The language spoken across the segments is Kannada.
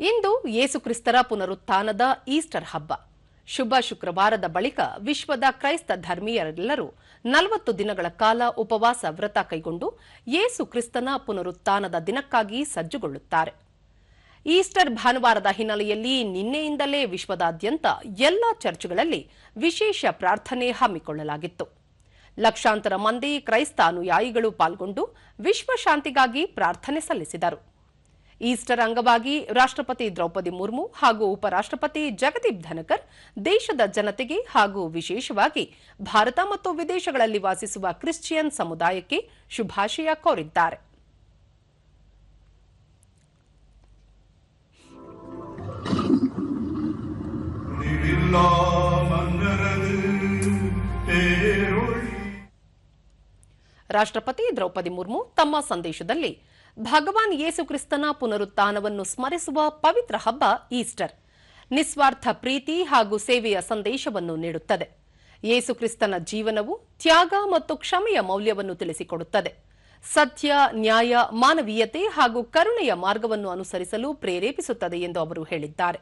ಇಂದು ಯೇಸುಕ್ರಿಸ್ತರ ಪುನರುತ್ಥಾನದ ಈಸ್ಟರ್ ಹಬ್ಬ. ಶುಭ ಶುಕ್ರವಾರದ ಬಳಿಕ ವಿಶ್ವದ ಕ್ರೈಸ್ತ ಧರ್ಮೀಯರೆಲ್ಲರೂ ನಲವತ್ತು ದಿನಗಳ ಕಾಲ ಉಪವಾಸ ವ್ರತ ಕೈಗೊಂಡು ಯೇಸು ಕ್ರಿಸ್ತನ ಪುನರುತ್ಥಾನದ ದಿನಕ್ಕಾಗಿ ಸಜ್ಜುಗೊಳ್ಳುತ್ತಾರೆ. ಈಸ್ಟರ್ ಭಾನುವಾರದ ಹಿನ್ನೆಲೆಯಲ್ಲಿ ನಿನ್ನೆಯಿಂದಲೇ ವಿಶ್ವದಾದ್ಯಂತ ಎಲ್ಲಾ ಚರ್ಚ್ಗಳಲ್ಲಿ ವಿಶೇಷ ಪ್ರಾರ್ಥನೆ ಹಮ್ಮಿಕೊಳ್ಳಲಾಗಿತ್ತು. ಲಕ್ಷಾಂತರ ಮಂದಿ ಕ್ರೈಸ್ತ ಅನುಯಾಯಿಗಳು ಪಾಲ್ಗೊಂಡು ವಿಶ್ವಶಾಂತಿಗಾಗಿ ಪ್ರಾರ್ಥನೆ ಸಲ್ಲಿಸಿದರು. ಈಸ್ಟರ್ ಅಂಗವಾಗಿ ರಾಷ್ಟ್ರಪತಿ ದ್ರೌಪದಿ ಮುರ್ಮು ಹಾಗೂ ಉಪರಾಷ್ಟ್ರಪತಿ ಜಗದೀಪ್ ಧನಕರ್ ದೇಶದ ಜನತೆಗೆ ಹಾಗೂ ವಿಶೇಷವಾಗಿ ಭಾರತ ಮತ್ತು ವಿದೇಶಗಳಲ್ಲಿ ವಾಸಿಸುವ ಕ್ರಿಶ್ಚಿಯನ್ ಸಮುದಾಯಕ್ಕೆ ಶುಭಾಶಯ ಕೋರಿದ್ದಾರೆ. ರಾಷ್ಟ್ರಪತಿ ದ್ರೌಪದಿ ಮುರ್ಮು ತಮ್ಮ ಸಂದೇಶದಲ್ಲಿ ಭಗವಾನ್ ಯೇಸು ಕ್ರಿಸ್ತನ ಪುನರುತ್ಥಾನವನ್ನು ಸ್ಮರಿಸುವ ಪವಿತ್ರ ಹಬ್ಬ ಈಸ್ಟರ್. ನಿಸ್ವಾರ್ಥ ಪ್ರೀತಿ ಹಾಗೂ ಸೇವೆಯ ಸಂದೇಶವನ್ನು ನೀಡುತ್ತದೆ. ಯೇಸು ಕ್ರಿಸ್ತನ ಜೀವನವು ತ್ಯಾಗ ಮತ್ತು ಕ್ಷಮೆಯ ಮೌಲ್ಯವನ್ನು ತಿಳಿಸಿಕೊಡುತ್ತದೆ. ಸತ್ಯ, ನ್ಯಾಯ, ಮಾನವೀಯತೆ ಹಾಗೂ ಕರುಣೆಯ ಮಾರ್ಗವನ್ನು ಅನುಸರಿಸಲು ಪ್ರೇರೇಪಿಸುತ್ತದೆ ಎಂದು ಅವರು ಹೇಳಿದ್ದಾರೆ.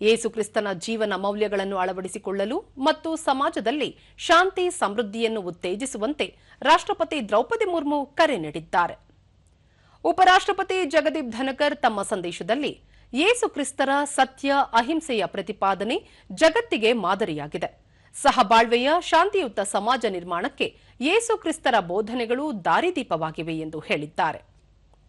ಯೇಸು ಕ್ರಿಸ್ತನ ಜೀವನ ಮೌಲ್ಯಗಳನ್ನು ಅಳವಡಿಸಿಕೊಳ್ಳಲು ಮತ್ತು ಸಮಾಜದಲ್ಲಿ ಶಾಂತಿ, ಸಮೃದ್ಧಿಯನ್ನು ಉತ್ತೇಜಿಸುವಂತೆ ರಾಷ್ಟ್ರಪತಿ ದ್ರೌಪದಿ ಮುರ್ಮು ಕರೆ ನೀಡಿದ್ದಾರೆ. ಉಪರಾಷ್ಟ್ರಪತಿ ಜಗದೀಪ್ ಧನಕರ್ ತಮ್ಮ ಸಂದೇಶದಲ್ಲಿ ಯೇಸು ಕ್ರಿಸ್ತರ ಸತ್ಯ, ಅಹಿಂಸೆಯ ಪ್ರತಿಪಾದನೆ ಜಗತ್ತಿಗೆ ಮಾದರಿಯಾಗಿದೆ. ಸಹಬಾಳ್ವೆಯ ಶಾಂತಿಯುತ ಸಮಾಜ ನಿರ್ಮಾಣಕ್ಕೆ ಯೇಸು ಕ್ರಿಸ್ತರ ಬೋಧನೆಗಳು ದಾರಿದೀಪವಾಗಿವೆ ಎಂದು ಹೇಳಿದ್ದಾರೆ.